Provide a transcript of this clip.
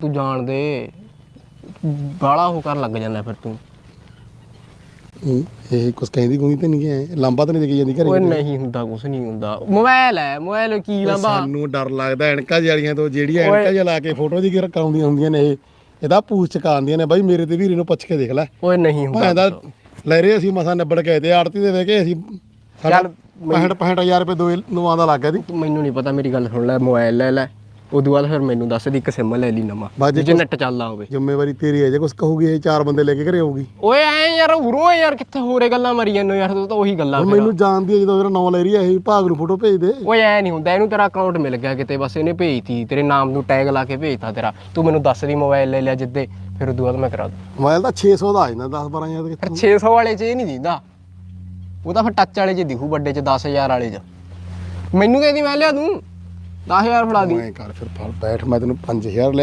ਤੂੰ ਜਾਣ ਦੇ। ਬਾਲਾ ਉਹ ਕਰਨ ਲੱਗ ਜਾਂਦਾ ਫਿਰ ਤੂੰ। ਹੂੰ, ਇਹ ਕੁਛ ਕਹਿੰਦੀ ਕੋਈ ਤੇ ਨਹੀਂ ਗਿਆ ਲਾਂਬਾ ਤਾਂ ਨਹੀਂ ਦੇ ਕੇ ਜਾਂਦੀ ਓਏ ਘਰੇ ਨਹੀਂ ਹੁੰਦਾ ਕੁਛ ਨਹੀਂ ਹੁੰਦਾ। ਮੋਬਾਈਲ ਹੈ ਮੋਬਾਈਲ ਕੀ ਲੰਬਾ? ਸਾਨੂੰ ਡਰ ਲੱਗਦਾ ਐਨਕਾਂ ਜਾਲੀਆਂ ਤੋਂ ਜਿਹੜੀਆਂ ਓਏ। ਐਨਕਾਂ ਜਿਹਾ ਲਾ ਕੇ ਫੋਟੋ ਦੀ ਗਿਰ ਕਰਾਉਂਦੀਆਂ ਹੁੰਦੀਆਂ ਨੇ ਇਹ। ਇਹਦਾ ਪੂਛ ਚਕਾਉਂਦੀਆਂ ਨੇ ਬਾਈ ਮੇਰੇ ਤੇ ਵੀਰੇ ਨੂੰ ਪੁੱਛ ਕੇ ਦੇਖ ਲੈ। ਓਏ ਨਹੀਂ ਹੁੰਦਾ ਲੈ ਰਹੇ ਅਸੀਂ ਮਸਾਂ ਨਿਬੜ ਕੇ ਤੇ ਆੜਤੀ ਦੇ ਦੇ ਕੇ ਅਸੀਂ ਚੱਲ 65 65000 ਰੁਪਏ ਦੋ ਨਵਾਂ ਦਾ ਲੱਗ ਗਿਆ ਦੀ ਮੈਨੂੰ ਨਹੀਂ ਪਤਾ ਮੇਰੀ ਗੱਲ ਸੁਣ ਲੈ ਮੋਬਾਈਲ ਲੈ ਲੈ। ਉਦੋਂ ਬਾਅਦ ਫਿਰ ਮੈਨੂੰ ਦੱਸ ਦੀ ਇੱਕ ਸਿਮ ਲੈ ਲਈ ਨਵਾਂ ਜੇ ਨੈਟ ਚੱਲਦਾ ਹੋਵੇ। ਜ਼ਿੰਮੇਵਾਰੀ ਤੇਰੀ ਹੈ ਜੇ ਕੁਛ ਕਹੂਗੀ ਇਹ ਚਾਰ ਬੰਦੇ ਲੈ ਕੇ ਘਰੇ ਆਊਗੀ। ਓਏ ਐ ਯਾਰ ਉਰੋ ਯਾਰ ਕਿੱਥੇ ਹੋਰੇ ਗੱਲਾਂ ਮਾਰੀ ਜਾਂਦੇ ਹੋ ਯਾਰ ਤੂੰ ਤਾਂ ਉਹੀ ਗੱਲਾਂ ਹੁਣ ਫਿਰ। ਮੈਨੂੰ ਜਾਣਦੀ ਹੈ ਜਦੋਂ ਮੇਰਾ ਨਾਂ ਲੈ ਰਹੀ ਹੈ ਇਹ ਭਾਗ ਨੂੰ ਫੋਟੋ ਭੇਜ ਦੇ। ਓਏ ਐ ਨਹੀਂ ਹੁੰਦਾ ਇਹਨੂੰ ਤੇਰਾ ਅਕਾਊਂਟ ਮਿਲ ਗਿਆ ਕਿਤੇ ਬਸ ਇਹਨੇ ਭੇਜਤੀ ਤੇਰੇ ਨਾਮ ਨੂੰ ਟੈਗ ਲਾ ਕੇ ਭੇਜਤਾ ਤੇਰਾ। ਤੂੰ ਮੈਨੂੰ ਦੱਸ ਦੀ ਮੋਬਾਈਲ ਲੈ ਲਿਆ ਜਿੱਦੇ ਫਿਰ ਉਦੋਂ ਬਾਅਦ ਮੈਂ ਕਰਾ ਦੂੰ। ਮੋਬਾਈਲ ਤਾਂ 600 ਦਾ ਆ ਜਾਂਦਾ 10 12000 ਦੇ ਫਿਰ 600 ਵਾਲੇ 'ਚ ਇਹ ਨਹੀਂ ਦਿੰਦਾ। ਉਹ ਤਾਂ ਫਿਰ ਟੱਚ ਵਾਲੇ 'ਚ ਦਿਖੂ ਵੱਡੇ 'ਚ 10000 ਵਾਲੇ 'ਚ। ਮੈਨੂੰ ਕਹਿੰਦੀ ਮੈਂ ਲਿਆ ਦੂੰ। 10000 ਫੜਾ ਦੀ। ਮੈਂ ਕਰ ਫਿਰ ਫੜ ਬੈਠ ਮੈਂ ਤੈਨੂੰ 5000 ਲੈ